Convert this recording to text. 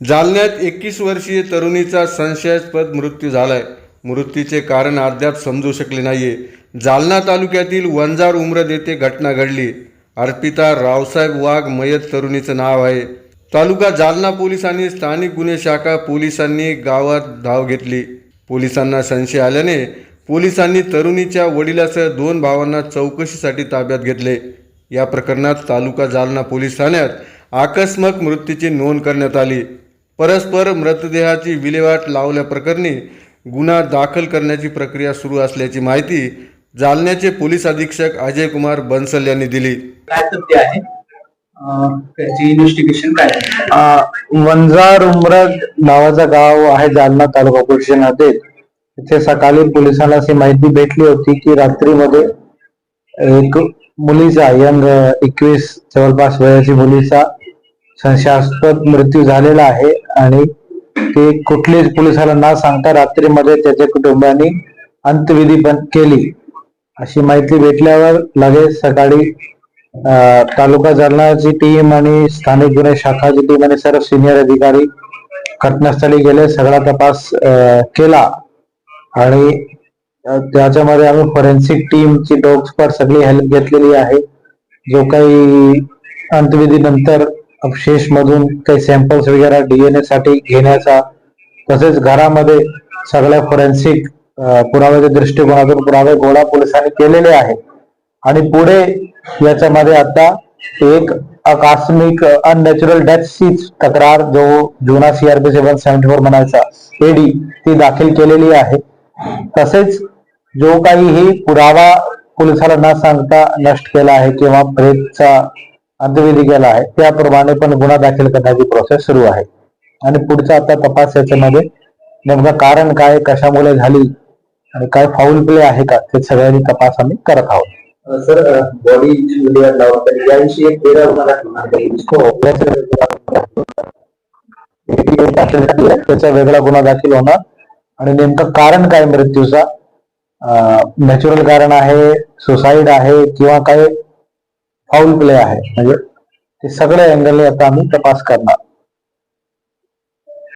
जालन्यात एकवीस वर्षीय तरुणीचा संशयास्पद मृत्यू झालाय. मृत्यूचे कारण अद्याप समजू शकले नाहीये. जालना तालुक्यातील वंजार उमरद येथे घटना घडली. अर्पिता रावसाहेब वाघ मयत तरुणीचं नाव आहे. तालुका जालना पोलिसांनी स्थानिक गुन्हे शाखा पोलिसांनी गावात धाव घेतली. पोलिसांना संशय आल्याने पोलिसांनी तरुणीच्या वडिलासह दोन भावांना चौकशीसाठी ताब्यात घेतले. या प्रकरणात तालुका जालना पोलीस ठाण्यात आकस्मक मृत्यूची नोंद करण्यात आली. परस्पर मृतदेहाची विल्हेवाट लावल्याप्रकरणी गुन्हा दाखल करण्याची प्रक्रिया सुरू असल्याची माहिती जालन्याचे पोलीस अधीक्षक अजय कुमार बन्सल यांनी दिली. काय सत्य आहे? इन्व्हेस्टिगेशन काय वंजार उमरग नावाचं गाव आहे जालना तालुका पोलीस स्टेशनमध्ये तिथे सकाळी पोलिसांना अशी माहिती भेटली होती की रात्रीमध्ये एक मुलीचा यंग एकवीस जवळपास वयाची मुलीचा संशयास्पद मृत्यू झालेला आहे आणि ते कुठलीच पोलिसाला न सांगता रात्रीमध्ये त्याच्या कुटुंबाने अंत्यविधी पण केली. अशी माहिती भेटल्यावर लगेच सकाळी तालुका जालनाची टीम आणि स्थानिक गुन्हे शाखाची टीम आणि सर्व सिनियर अधिकारी घटनास्थळी गेले सगळा तपास केला. आणि त्याच्यामध्ये आम्ही फॉरेन्सिक टीमची डॉग सगळी हेल्प घेतलेली आहे. जो काही अंतविधीनंतर अवशेष मधून काही सॅम्पल्स वगैरे डीएनए साठी घेण्याचा तसेच घरामध्ये सगळ्या फोरेन्सिक पुराव्याच्या दृष्टिकोनातून पुरावे गोळा पोलिसांनी केलेले आहे आणि पुढे याच्यामध्ये आता एक अकास्मिक अननॅचरल डेथची तक्रार जो जुना सीआरपी सेव्हन सेव्हन्टी फोर म्हणायचा एडी ती दाखल केलेली आहे. तसेच जो काही ही पुरावा पोलिसाला न सांगता नष्ट केला आहे किंवा प्रेतचा अंत्यविधी केला आहे त्याप्रमाणे पण गुन्हा दाखल करण्याची प्रोसेस सुरू आहे आणि पुढचा आता तपास याच्यामध्ये नेमकं कारण काय कशामुळे झाली आणि काय फाऊल प्ले आहे का ते सगळ्यांनी तपास आम्ही करत आहोत सर आहे. याविषयी एक. हो त्याचा त्याचा वेगळा गुन्हा दाखल होणार आणि नेमकं कारण काय मृत्यूचा नॅचरल कारण आहे सुसाईड आहे किंवा काय फाऊल प्ले आहे. म्हणजे ते सगळ्या अँगल आता आम्ही तपास करणार.